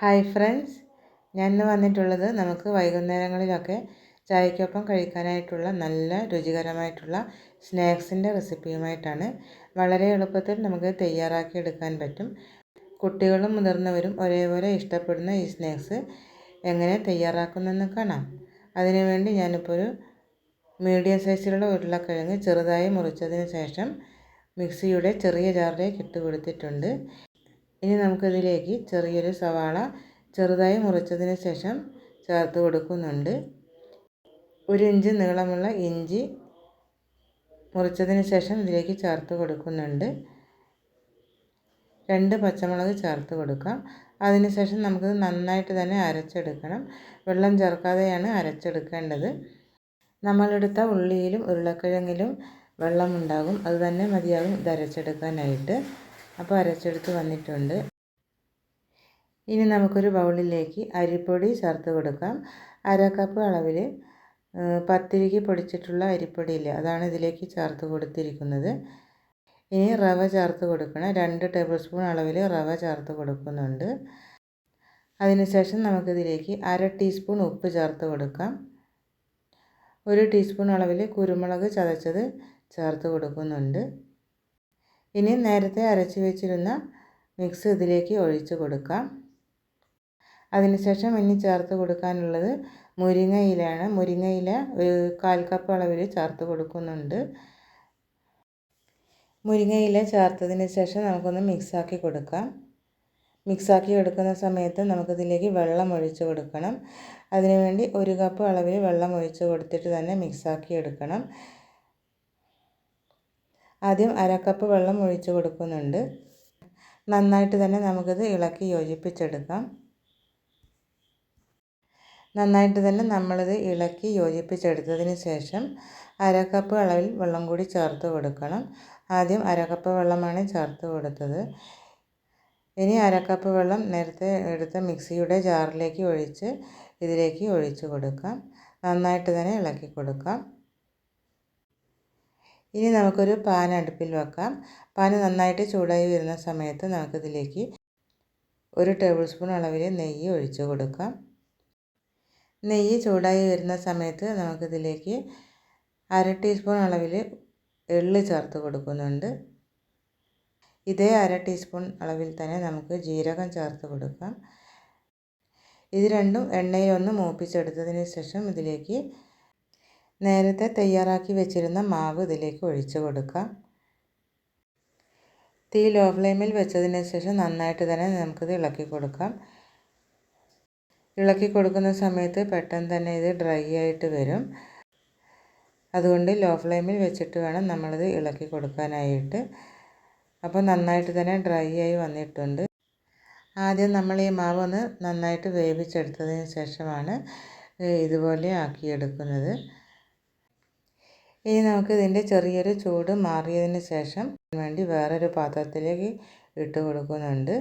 Hi friends. ഞാൻ ഇന്ന് വന്നിട്ടുള്ളത് നമുക്ക് വൈകുന്നേരങ്ങളിലൊക്കെ ചായക്കൊപ്പം കഴിക്കാനായിട്ടുള്ള നല്ല രുചികരമായിട്ടുള്ള സ്നാക്സിന്റെ റെസിപ്പിയുമായിട്ടാണ് വളരെ എളുപ്പത്തിൽ നമുക്ക് തയ്യാറാക്കി എടുക്കാൻ പറ്റും. കുട്ടികളും മുതിർന്നവരും ഒരേപോലെ ഇഷ്ടപ്പെടുന്ന ഈ സ്നാക്സ് എങ്ങനെ തയ്യാറാക്കുന്നതെന്ന് കാണാം. അതിനുവേണ്ടി ഞാനിപ്പോൾ ഒരു മീഡിയം സൈസിലുള്ള ഉരുളക്കിഴങ്ങ് ചെറുതായി മുറിച്ചതിന് ശേഷം മിക്സിയുടെ ചെറിയ ജാറിലേക്ക് ഇട്ട് കൊടുത്തിട്ടുണ്ട്. ഇനി നമുക്കിതിലേക്ക് ചെറിയൊരു സവാള ചെറുതായി മുറിച്ചതിന് ശേഷം ചേർത്ത് കൊടുക്കുന്നുണ്ട്. ഒരു ഇഞ്ച് നീളമുള്ള ഇഞ്ചി മുറിച്ചതിന് ശേഷം ഇതിലേക്ക് ചേർത്ത് കൊടുക്കുന്നുണ്ട്. രണ്ട് പച്ചമുളക് ചേർത്ത് കൊടുക്കാം. അതിനുശേഷം നമുക്കിത് നന്നായിട്ട് തന്നെ അരച്ചെടുക്കണം. വെള്ളം ചേർക്കാതെയാണ് അരച്ചെടുക്കേണ്ടത്. നമ്മളെടുത്ത ഉള്ളിയിലും ഉരുളക്കിഴങ്ങിലും വെള്ളമുണ്ടാകും. അത് തന്നെ മതിയാകും ഇത് അരച്ചെടുക്കാനായിട്ട്. അപ്പോൾ അരച്ചെടുത്ത് വന്നിട്ടുണ്ട്. ഇനി നമുക്കൊരു ബൗളിലേക്ക് അരിപ്പൊടി ചേർത്ത് കൊടുക്കാം. അര കപ്പ് അളവിൽ പത്തിരിക്ക് പൊടിച്ചിട്ടുള്ള അരിപ്പൊടിയില്ല അതാണ് ഇതിലേക്ക് ചേർത്ത് കൊടുത്തിരിക്കുന്നത്. ഇനി റവ ചേർത്ത് കൊടുക്കണം. രണ്ട് ടേബിൾ സ്പൂൺ അളവിൽ റവ ചേർത്ത് കൊടുക്കുന്നുണ്ട്. അതിനുശേഷം നമുക്കിതിലേക്ക് അര ടീസ്പൂൺ ഉപ്പ് ചേർത്ത് കൊടുക്കാം. ഒരു ടീസ്പൂൺ അളവിൽ കുരുമുളക് ചതച്ചത് ചേർത്ത് കൊടുക്കുന്നുണ്ട്. ഇനി നേരത്തെ അരച്ച് വെച്ചിരുന്ന മിക്സ് ഇതിലേക്ക് ഒഴിച്ചു കൊടുക്കാം. അതിനുശേഷം ഇനി ചേർത്ത് കൊടുക്കാനുള്ളത് മുരിങ്ങയിലാണ് മുരിങ്ങയില ഒരു കാൽ കപ്പ് അളവിൽ ചേർത്ത് കൊടുക്കുന്നുണ്ട്. മുരിങ്ങയില ചേർത്തതിന് ശേഷം നമുക്കൊന്ന് മിക്സാക്കി കൊടുക്കാം. മിക്സാക്കി എടുക്കുന്ന സമയത്ത് നമുക്കിതിലേക്ക് വെള്ളം ഒഴിച്ച് കൊടുക്കണം. അതിനുവേണ്ടി ഒരു കപ്പ് അളവിൽ വെള്ളം ഒഴിച്ച് കൊടുത്തിട്ട് തന്നെ മിക്സാക്കി എടുക്കണം. ആദ്യം അരക്കപ്പ് വെള്ളം ഒഴിച്ച് കൊടുക്കുന്നുണ്ട്. നന്നായിട്ട് തന്നെ നമുക്കിത് ഇളക്കി യോജിപ്പിച്ചെടുക്കാം. നന്നായിട്ട് തന്നെ നമ്മളിത് ഇളക്കി യോജിപ്പിച്ചെടുത്തതിന് ശേഷം അരക്കപ്പ് അളവിൽ വെള്ളം കൂടി ചേർത്ത് കൊടുക്കണം. ആദ്യം അരക്കപ്പ് വെള്ളമാണ് ചേർത്ത് കൊടുത്തത്. ഇനി അരക്കപ്പ് വെള്ളം നേരത്തെ എടുത്ത മിക്സിയുടെ ജാറിലേക്ക് ഒഴിച്ച് ഇതിലേക്ക് ഒഴിച്ച് കൊടുക്കാം. നന്നായിട്ട് തന്നെ ഇളക്കി കൊടുക്കാം. ഇനി നമുക്കൊരു പാൻ അടുപ്പിൽ വെക്കാം. പാൻ നന്നായിട്ട് ചൂടായി വരുന്ന സമയത്ത് നമുക്കിതിലേക്ക് ഒരു ടേബിൾ സ്പൂൺ അളവിൽ നെയ്യ് ഒഴിച്ചു കൊടുക്കാം. നെയ്യ് ചൂടായി വരുന്ന സമയത്ത് നമുക്കിതിലേക്ക് അര ടീസ്പൂൺ അളവിൽ എള്ള് ചേർത്ത് കൊടുക്കുന്നുണ്ട്. ഇതേ അര ടീസ്പൂൺ അളവിൽ തന്നെ നമുക്ക് ജീരകം ചേർത്ത് കൊടുക്കാം. ഇത് രണ്ടും എണ്ണയിലൊന്ന് മൂപ്പിച്ചെടുത്തതിന് ശേഷം ഇതിലേക്ക് നേരത്തെ തയ്യാറാക്കി വെച്ചിരുന്ന മാവ് ഇതിലേക്ക് ഒഴിച്ചു കൊടുക്കാം. തീ ലോ ഫ്ലെയിമിൽ വെച്ചതിന് ശേഷം നന്നായിട്ട് തന്നെ നമുക്കിത് ഇളക്കി കൊടുക്കാം. ഇളക്കി കൊടുക്കുന്ന സമയത്ത് പെട്ടെന്ന് തന്നെ ഇത് ഡ്രൈ ആയിട്ട് വരും. അതുകൊണ്ട് ലോ ഫ്ലെയിമിൽ വെച്ചിട്ട് വേണം നമ്മളിത് ഇളക്കി കൊടുക്കാനായിട്ട്. അപ്പോൾ നന്നായിട്ട് തന്നെ ഡ്രൈ ആയി വന്നിട്ടുണ്ട്. ആദ്യം നമ്മൾ ഈ മാവ് ഒന്ന് നന്നായിട്ട് വേവിച്ചെടുത്തതിന് ശേഷമാണ് ഇതുപോലെ ആക്കിയെടുക്കുന്നത്. ഇനി നമുക്ക് ഇതിന്റെ ചെറിയൊരു ചൂട് മാറിയതിന് ശേഷം വേണ്ടി വേറൊരു പാത്രത്തിലേക്ക് ഇട്ട് കൊടുക്കുന്നുണ്ട്.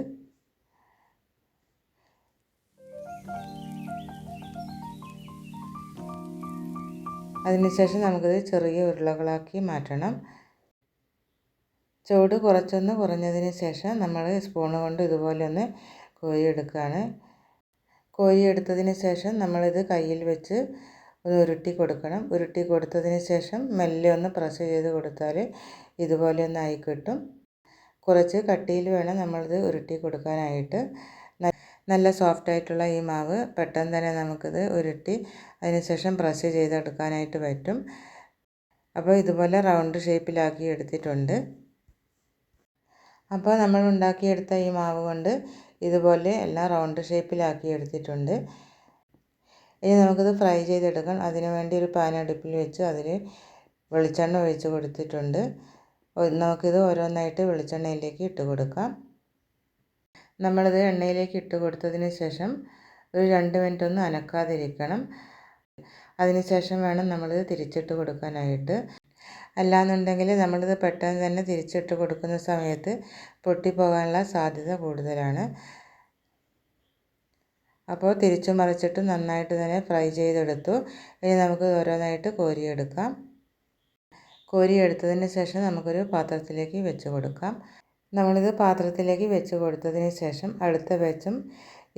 അതിനുശേഷം നമുക്കിത് ചെറിയ ഉരുളകളാക്കി മാറ്റണം. ചൂട് കുറച്ചൊന്ന് കുറഞ്ഞതിന് ശേഷം നമ്മൾ സ്പൂൺ കൊണ്ട് ഇതുപോലെ ഒന്ന് കോരിയെടുക്കുകയാണ്. കോരിയെടുത്തതിന് ശേഷം നമ്മളിത് കയ്യിൽ വെച്ച് ഒന്ന് ഉരുട്ടി കൊടുക്കണം. ഉരുട്ടി കൊടുത്തതിന് ശേഷം മെല്ലെ ഒന്ന് പ്രസ് ചെയ്ത് കൊടുത്താൽ ഇതുപോലെ ഒന്ന് ആയി കിട്ടും. കുറച്ച് കട്ടിയിൽ വേണം നമ്മളിത് ഉരുട്ടി കൊടുക്കാനായിട്ട്. നല്ല സോഫ്റ്റ് ആയിട്ടുള്ള ഈ മാവ് പെട്ടെന്ന് തന്നെ നമുക്കിത് ഉരുട്ടി അതിനുശേഷം പ്രസ് ചെയ്തെടുക്കാനായിട്ട് പറ്റും. അപ്പോൾ ഇതുപോലെ റൗണ്ട് ഷേപ്പിലാക്കി എടുത്തിട്ടുണ്ട്. അപ്പോൾ നമ്മൾ ഉണ്ടാക്കിയെടുത്ത ഈ മാവ് കൊണ്ട് ഇതുപോലെ എല്ലാം റൗണ്ട് ഷേപ്പിലാക്കി എടുത്തിട്ടുണ്ട്. ഇനി നമുക്കിത് ഫ്രൈ ചെയ്തെടുക്കാം അതിന് വേണ്ടി ഒരു പാൻ അടുപ്പിൽ വെച്ച് അതിൽ വെളിച്ചെണ്ണ ഒഴിച്ച് കൊടുത്തിട്ടുണ്ട്. നമുക്കിത് ഓരോന്നായിട്ട് വെളിച്ചെണ്ണയിലേക്ക് ഇട്ട് കൊടുക്കാം. നമ്മളിത് എണ്ണയിലേക്ക് ഇട്ട് കൊടുത്തതിന് ശേഷം ഒരു രണ്ട് മിനിറ്റ് ഒന്ന് അനക്കാതിരിക്കണം. അതിന് ശേഷം വേണം നമ്മളിത് തിരിച്ചിട്ട് കൊടുക്കാനായിട്ട്. അല്ലാന്നുണ്ടെങ്കിൽ നമ്മളിത് പെട്ടെന്ന് തന്നെ തിരിച്ചിട്ട് കൊടുക്കുന്ന സമയത്ത് പൊട്ടിപ്പോകാനുള്ള സാധ്യത കൂടുതലാണ്. അപ്പോൾ തിരിച്ചു മറിച്ചിട്ട് നന്നായിട്ട് തന്നെ ഫ്രൈ ചെയ്തെടുത്തു. ഇനി നമുക്ക് ഓരോന്നായിട്ട് കോരിയെടുക്കാം. കോരിയെടുത്തതിന് ശേഷം നമുക്കൊരു പാത്രത്തിലേക്ക് വെച്ച് കൊടുക്കാം. നമ്മളിത് പാത്രത്തിലേക്ക് വെച്ച് കൊടുത്തതിന് ശേഷം അടുത്ത വെച്ചും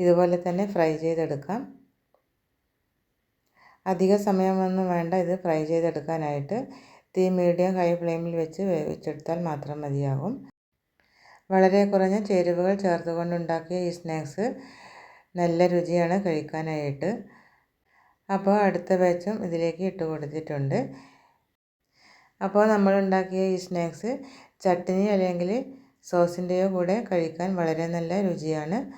ഇതുപോലെ തന്നെ ഫ്രൈ ചെയ്തെടുക്കാം. അധിക സമയമൊന്നും വേണ്ട ഇത് ഫ്രൈ ചെയ്തെടുക്കാനായിട്ട്. തീ മീഡിയം ഹൈ ഫ്ലെയിമിൽ വെച്ച് വേവിച്ചെടുത്താൽ മാത്രം മതിയാകും. വളരെ കുറഞ്ഞ ചേരുവകൾ ചേർത്തുകൊണ്ടുണ്ടാക്കിയ ഈ സ്നാക്സ് നല്ല രുചിയാണ് കഴിക്കാനായിട്ട്. അപ്പോൾ അടുത്ത ബാച്ചും ഇതിലേക്ക് ഇട്ട് കൊടുത്തിട്ടുണ്ട്. അപ്പോൾ നമ്മൾ ഉണ്ടാക്കിയ ഈ സ്നാക്സ് ചട്ടിനി അല്ലെങ്കിൽ സോസിന്റെയോ കൂടെ കഴിക്കാൻ വളരെ നല്ല രുചിയാണ്.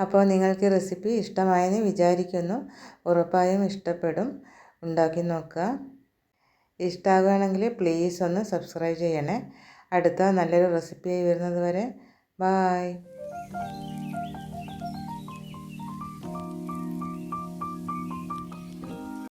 അപ്പോൾ നിങ്ങൾക്ക് റെസിപ്പി ഇഷ്ടമായെന്ന് വിചാരിക്കുന്നു. ഉറപ്പായും ഇഷ്ടപ്പെടും. ഉണ്ടാക്കി നോക്കുക. ഇഷ്ടമാകുകയാണെങ്കിൽ പ്ലീസ് ഒന്ന് സബ്സ്ക്രൈബ് ചെയ്യണേ. അടുത്ത നല്ലൊരു റെസിപ്പിയായി വരുന്നത് വരെ. ബായ്